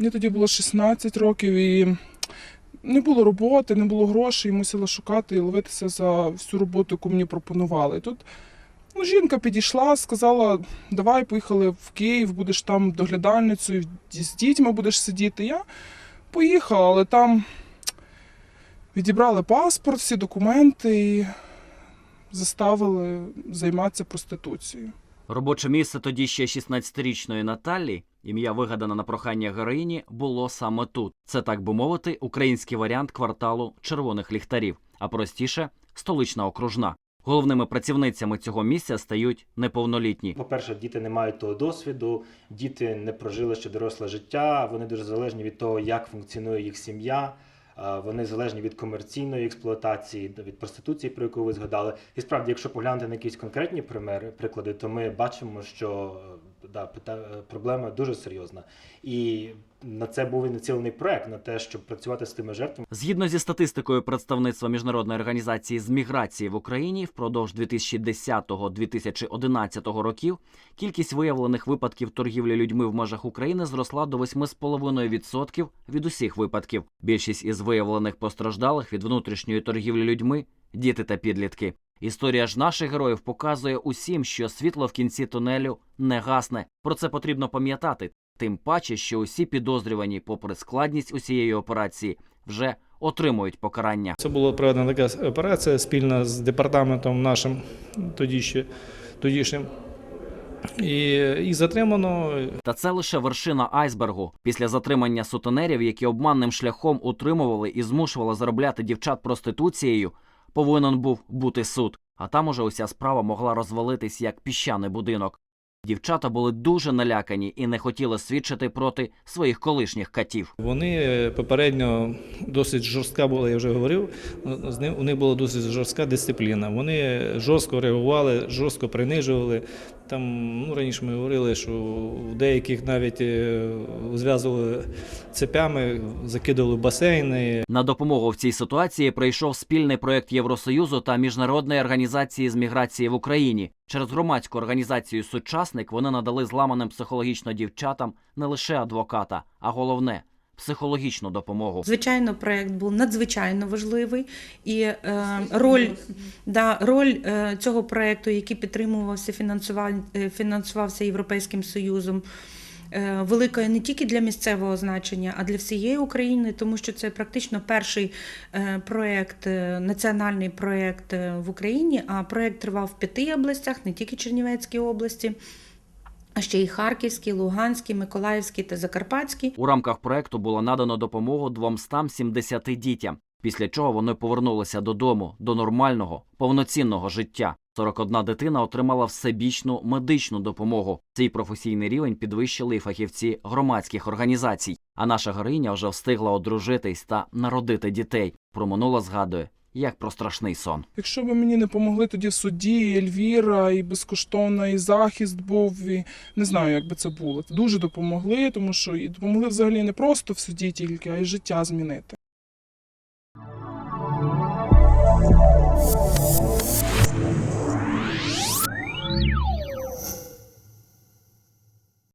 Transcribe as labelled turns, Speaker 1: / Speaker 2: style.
Speaker 1: Мені тоді було 16 років і не було роботи, не було грошей, мусила шукати і ловитися за всю роботу, яку мені пропонували. Тут ну, жінка підійшла, сказала: давай поїхали в Київ, будеш там доглядальницею, з дітьми будеш сидіти. Я поїхала, але там відібрали паспорт, всі документи і заставили займатися проституцією.
Speaker 2: Робоче місце тоді ще 16-річної Наталі, ім'я вигадане на прохання героїні, було саме тут. Це так би мовити, український варіант кварталу червоних ліхтарів, а простіше столична окружна. Головними працівницями цього місця стають неповнолітні.
Speaker 3: По-перше, діти не мають того досвіду, діти не прожили ще доросле життя. Вони дуже залежні від того, як функціонує їх сім'я. Вони залежні від комерційної експлуатації, від проституції, про яку ви згадали. І справді, якщо поглянути на якісь конкретні примери, приклади, то ми бачимо, що да, пита- проблема дуже серйозна. І на це був і націлений проект на те, щоб працювати з тими жертвами.
Speaker 2: Згідно зі статистикою представництва міжнародної організації з міграції в Україні, впродовж 2010-2011 років кількість виявлених випадків торгівлі людьми в межах України зросла до 8,5% від усіх випадків. Більшість із виявлених постраждалих від внутрішньої торгівлі людьми діти та підлітки. Історія ж наших героїв показує усім, що світло в кінці тунелю не гасне. Про це потрібно пам'ятати. Тим паче, що усі підозрювані, попри складність усієї операції, вже отримують покарання.
Speaker 4: Це була проведена така операція спільно з департаментом нашим тоді ще, тодішнім. І їх затримано.
Speaker 2: Та це лише вершина айсбергу. Після затримання сутенерів, які обманним шляхом утримували і змушували заробляти дівчат проституцією, повинен був бути суд. А там уже уся справа могла розвалитись як піщаний будинок. Дівчата були дуже налякані і не хотіли свідчити проти своїх колишніх катів.
Speaker 4: Вони е, попередньо досить жорстка була, я вже говорив. З ним у них була досить жорстка дисципліна. Вони жорстко реагували, жорстко принижували. Там ну раніше ми говорили, що в деяких навіть е, зв'язували цепями, закидували басейни.
Speaker 2: На допомогу в цій ситуації прийшов спільний проект Євросоюзу та міжнародної організації з міграції в Україні. Через громадську організацію Сучасник вони надали зламаним психологічно дівчатам не лише адвоката, а головне психологічну допомогу.
Speaker 5: Звичайно, проект був надзвичайно важливий, і е, роль, да, роль е, цього проекту, який підтримувався, фінансува- е, фінансувався Європейським Союзом. Е, Велика не тільки для місцевого значення, а для всієї України, тому що це практично перший е, проект, е, національний проект е, в Україні. А проект тривав в п'яти областях, не тільки Чернівецькій області, а ще й Харківській, Луганській, Миколаївській та Закарпатській.
Speaker 2: У рамках проекту було надано допомогу 270 дітям, після чого вони повернулися додому до нормального, повноцінного життя. 41 дитина отримала всебічну медичну допомогу. Цей професійний рівень підвищили і фахівці громадських організацій. А наша героїня вже встигла одружитись та народити дітей. Про минуле згадує як про страшний сон.
Speaker 1: Якщо б мені не помогли тоді в суді, і Ельвіра, і безкоштовно, і захист був, і не знаю, як би це було. Дуже допомогли, тому що і допомогли взагалі не просто в суді тільки, а й життя змінити.